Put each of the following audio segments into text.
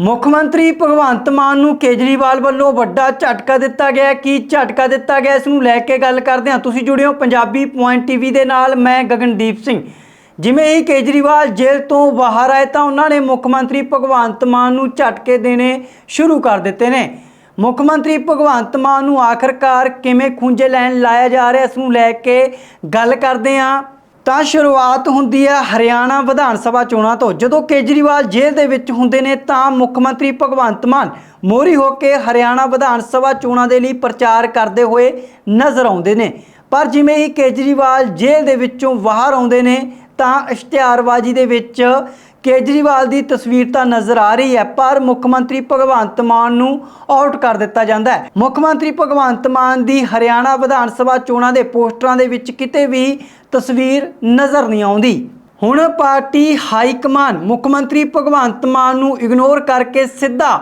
ਮੁੱਖ ਮੰਤਰੀ ਭਗਵੰਤ ਮਾਨ ਨੂੰ ਕੇਜਰੀਵਾਲ ਵੱਲੋਂ ਵੱਡਾ ਝਟਕਾ ਦਿੱਤਾ ਗਿਆ। ਕੀ ਝਟਕਾ ਦਿੱਤਾ ਗਿਆ? ਇਸ ਨੂੰ ਲੈ ਕੇ ਗੱਲ ਕਰਦੇ ਹਾਂ। ਤੁਸੀਂ ਜੁੜੇ ਹੋ ਪੰਜਾਬੀ ਪੁਆਇੰਟ ਟੀਵੀ ਦੇ ਨਾਲ। ਮੈਂ ਗਗਨਦੀਪ ਸਿੰਘ। ਜਿਵੇਂ ਹੀ ਕੇਜਰੀਵਾਲ ਜੇਲ੍ਹ ਤੋਂ ਬਾਹਰ ਆਏ ਤਾਂ ਉਹਨਾਂ ਨੇ ਮੁੱਖ ਮੰਤਰੀ ਭਗਵੰਤ ਮਾਨ ਨੂੰ ਝਟਕੇ ਦੇਣੇ ਸ਼ੁਰੂ ਕਰ ਦਿੱਤੇ ਨੇ। ਮੁੱਖ ਮੰਤਰੀ ਭਗਵੰਤ ਮਾਨ ਨੂੰ ਆਖਰਕਾਰ ਕਿਵੇਂ ਖੁੰਝੇ ਲੈਣ ਲਾਇਆ ਜਾ ਰਿਹਾ? ਇਸ ਨੂੰ ਲੈ ਕੇ ਗੱਲ ਕਰਦੇ ਹਾਂ। ਤਾਂ ਸ਼ੁਰੂਆਤ ਹੁੰਦੀ ਹੈ ਹਰਿਆਣਾ ਵਿਧਾਨ ਸਭਾ ਚੋਣਾਂ ਤੋਂ। ਜਦੋਂ ਕੇਜਰੀਵਾਲ ਜੇਲ੍ਹ ਦੇ ਵਿੱਚ ਹੁੰਦੇ ਨੇ ਤਾਂ ਮੁੱਖ ਮੰਤਰੀ ਭਗਵੰਤ ਮਾਨ ਮੋਰੀ ਹੋ ਕੇ ਹਰਿਆਣਾ ਵਿਧਾਨ ਸਭਾ ਚੋਣਾਂ ਦੇ ਲਈ ਪ੍ਰਚਾਰ ਕਰਦੇ ਹੋਏ ਨਜ਼ਰ ਆਉਂਦੇ ਨੇ। ਪਰ ਜਿਵੇਂ ਹੀ ਕੇਜਰੀਵਾਲ ਜੇਲ੍ਹ ਦੇ ਵਿੱਚੋਂ ਬਾਹਰ ਆਉਂਦੇ ਨੇ ਤਾਂ ਇਸ਼ਤਿਹਾਰਬਾਜ਼ੀ ਦੇ ਵਿੱਚ ਕੇਜਰੀਵਾਲ ਦੀ ਤਸਵੀਰ ਤਾਂ ਨਜ਼ਰ ਆ ਰਹੀ ਹੈ, ਪਰ ਮੁੱਖ ਮੰਤਰੀ ਭਗਵੰਤ ਮਾਨ ਨੂੰ ਆਊਟ ਕਰ ਦਿੱਤਾ ਜਾਂਦਾ ਹੈ। ਮੁੱਖ ਮੰਤਰੀ ਭਗਵੰਤ ਮਾਨ ਦੀ ਹਰਿਆਣਾ ਵਿਧਾਨ ਸਭਾ ਚੋਣਾਂ ਦੇ ਪੋਸਟਰਾਂ ਦੇ ਵਿੱਚ ਕਿਤੇ ਵੀ ਤਸਵੀਰ ਨਜ਼ਰ ਨਹੀਂ ਆਉਂਦੀ। ਹੁਣ ਪਾਰਟੀ ਹਾਈ ਕਮਾਨ ਮੁੱਖ ਮੰਤਰੀ ਭਗਵੰਤ ਮਾਨ ਨੂੰ ਇਗਨੋਰ ਕਰਕੇ ਸਿੱਧਾ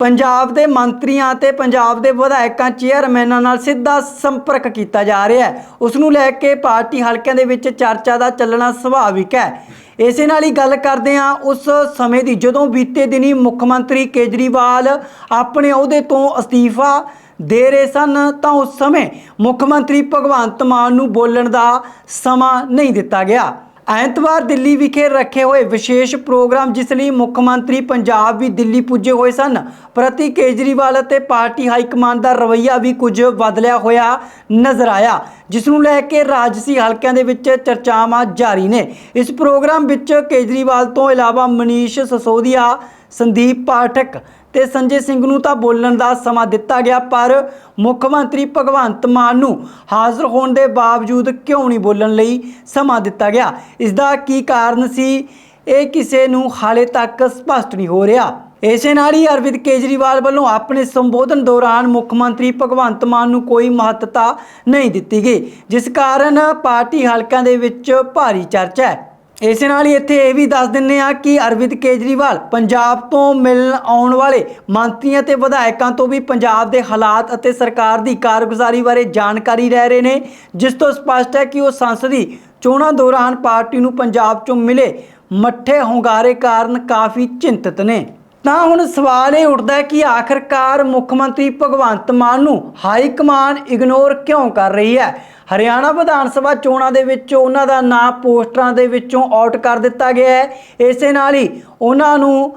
ਪੰਜਾਬ ਦੇ ਮੰਤਰੀਆਂ ਤੇ ਪੰਜਾਬ ਦੇ ਵਿਧਾਇਕਾਂ ਚੇਅਰਮੈਨਾਂ ਨਾਲ ਸਿੱਧਾ ਸੰਪਰਕ ਕੀਤਾ ਜਾ ਰਿਹਾ ਹੈ। ਉਸ ਨੂੰ ਲੈ ਕੇ ਪਾਰਟੀ ਹਲਕਿਆਂ ਦੇ ਵਿੱਚ ਚਰਚਾ ਦਾ ਚੱਲਣਾ ਸੁਭਾਵਿਕ ਹੈ। ਇਸੇ ਨਾਲ ਹੀ ਗੱਲ ਕਰਦੇ ਹਾਂ, ਉਸ ਸਮੇਂ ਦੀ ਜਦੋਂ ਬੀਤੇ ਦਿਨੀ ਮੁੱਖ ਮੰਤਰੀ ਕੇਜਰੀਵਾਲ ਆਪਣੇ ਅਹੁਦੇ ਤੋਂ ਅਸਤੀਫਾ ਦੇ ਰਹੇ ਸਨ, ਤਾਂ ਉਸ ਸਮੇਂ ਮੁੱਖ ਮੰਤਰੀ ਭਗਵੰਤ ਮਾਨ ਨੂੰ ਬੋਲਣ ਦਾ ਸਮਾਂ ਨਹੀਂ ਦਿੱਤਾ ਗਿਆ। ਐਤਵਾਰ ਦਿੱਲੀ ਵਿਖੇ ਰੱਖੇ ਹੋਏ ਵਿਸ਼ੇਸ਼ ਪ੍ਰੋਗਰਾਮ, ਜਿਸ ਲਈ ਮੁੱਖ ਮੰਤਰੀ ਪੰਜਾਬ ਵੀ ਦਿੱਲੀ ਪੁੱਜੇ ਹੋਏ ਸਨ। ਪ੍ਰਤੀ ਕੇਜਰੀਵਾਲ ਅਤੇ ਪਾਰਟੀ ਹਾਈ ਕਮਾਂਡ ਦਾ ਰਵੱਈਆ ਵੀ ਕੁਝ ਬਦਲਿਆ ਹੋਇਆ ਨਜ਼ਰ ਆਇਆ, ਜਿਸ ਨੂੰ ਲੈ ਕੇ ਰਾਜਸੀ ਹਲਕਿਆਂ ਦੇ ਵਿੱਚ ਚਰਚਾਵਾਂ ਜਾਰੀ ਨੇ। ਇਸ ਪ੍ਰੋਗਰਾਮ ਵਿੱਚ ਕੇਜਰੀਵਾਲ ਤੋਂ ਇਲਾਵਾ ਮਨੀਸ਼ ਸਸੋਦੀਆ, ਸੰਦੀਪ ਪਾਠਕ ਤੇ ਸੰਜੇ ਸਿੰਘ ਨੂੰ ਤਾਂ ਬੋਲਣ ਦਾ ਸਮਾਂ ਦਿੱਤਾ ਗਿਆ, ਪਰ ਮੁੱਖ ਮੰਤਰੀ ਭਗਵੰਤ ਮਾਨ ਨੂੰ ਹਾਜ਼ਰ ਹੋਣ ਦੇ ਬਾਵਜੂਦ ਕਿਉਂ ਨਹੀਂ ਬੋਲਣ ਲਈ ਸਮਾਂ ਦਿੱਤਾ ਗਿਆ? ਇਸ ਦਾ ਕੀ ਕਾਰਨ ਸੀ? ਇਹ ਕਿਸੇ ਨੂੰ ਹਾਲੇ ਤੱਕ ਸਪਸ਼ਟ ਨਹੀਂ ਹੋ ਰਿਹਾ। ਇਸੇ ਨਾਲ ਹੀ ਅਰਵਿੰਦ ਕੇਜਰੀਵਾਲ ਵੱਲੋਂ ਆਪਣੇ ਸੰਬੋਧਨ ਦੌਰਾਨ ਮੁੱਖ ਮੰਤਰੀ ਭਗਵੰਤ ਮਾਨ ਨੂੰ ਕੋਈ ਮਹੱਤਤਾ ਨਹੀਂ ਦਿੱਤੀ ਗਈ, ਜਿਸ ਕਾਰਨ ਪਾਰਟੀ ਹਲਕਿਆਂ ਦੇ ਵਿੱਚ ਭਾਰੀ ਚਰਚਾ ਹੈ। ਇਸੇ ਨਾਲ ਹੀ ਇੱਥੇ ਇਹ ਵੀ ਦੱਸ ਦਿੰਨੇ ਆ ਕਿ ਅਰਵਿੰਦ ਕੇਜਰੀਵਾਲ ਪੰਜਾਬ ਤੋਂ ਮਿਲਣ ਆਉਣ ਵਾਲੇ ਮੰਤਰੀਆਂ ਤੇ ਵਿਧਾਇਕਾਂ ਤੋਂ ਵੀ ਪੰਜਾਬ ਦੇ ਹਾਲਾਤ ਅਤੇ ਸਰਕਾਰ ਦੀ ਕਾਰਗੁਜ਼ਾਰੀ ਬਾਰੇ ਜਾਣਕਾਰੀ ਲੈ ਰਹੇ ਨੇ, ਜਿਸ ਤੋਂ ਸਪਸ਼ਟ ਹੈ ਕਿ ਉਹ ਸੰਸਦੀ ਚੋਣਾਂ ਦੌਰਾਨ ਪਾਰਟੀ ਨੂੰ ਪੰਜਾਬ 'ਚੋਂ ਮਿਲੇ ਮੱਠੇ ਹੁੰਗਾਰੇ ਕਾਰਨ ਕਾਫੀ ਚਿੰਤਤ ਨੇ। ਤਾਂ ਹੁਣ ਸਵਾਲ ਇਹ ਉੱਠਦਾ ਹੈ ਕਿ ਆਖਰਕਾਰ ਮੁੱਖ ਮੰਤਰੀ ਭਗਵੰਤ ਮਾਨ ਨੂੰ ਹਾਈ ਕਮਾਨ ਇਗਨੋਰ ਕਿਉਂ ਕਰ ਰਹੀ ਹੈ? ਹਰਿਆਣਾ ਵਿਧਾਨ ਸਭਾ ਚੋਣਾਂ ਦੇ ਵਿੱਚ ਉਹਨਾਂ ਦਾ ਨਾਂ ਪੋਸਟਰਾਂ ਦੇ ਵਿੱਚੋਂ ਆਊਟ ਕਰ ਦਿੱਤਾ ਗਿਆ ਹੈ। ਇਸੇ ਨਾਲ ਹੀ ਉਹਨਾਂ ਨੂੰ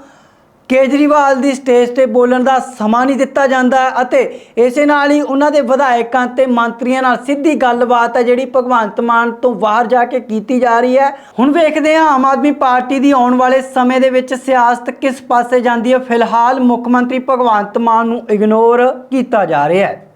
ਕੇਜਰੀਵਾਲ ਦੀ ਸਟੇਜ ਤੇ ਬੋਲਣ ਦਾ ਸਮਾਂ ਨਹੀਂ ਦਿੱਤਾ ਜਾਂਦਾ ਅਤੇ ਇਸੇ ਨਾਲ ਹੀ ਉਹਨਾਂ ਦੇ ਵਿਧਾਇਕਾਂ ਤੇ ਮੰਤਰੀਆਂ ਨਾਲ ਸਿੱਧੀ ਗੱਲਬਾਤ ਹੈ, ਜਿਹੜੀ ਭਗਵੰਤ ਮਾਨ ਤੋਂ ਬਾਹਰ ਜਾ ਕੇ ਕੀਤੀ ਜਾ ਰਹੀ ਹੈ। ਹੁਣ ਵੇਖਦੇ ਹਾਂ, ਆਮ ਆਦਮੀ ਪਾਰਟੀ ਦੀ ਆਉਣ ਵਾਲੇ ਸਮੇਂ ਦੇ ਵਿੱਚ ਸਿਆਸਤ ਕਿਸ ਪਾਸੇ ਜਾਂਦੀ ਹੈ। ਫਿਲਹਾਲ ਮੁੱਖ ਮੰਤਰੀ ਭਗਵੰਤ ਮਾਨ ਨੂੰ ਇਗਨੋਰ ਕੀਤਾ ਜਾ ਰਿਹਾ ਹੈ।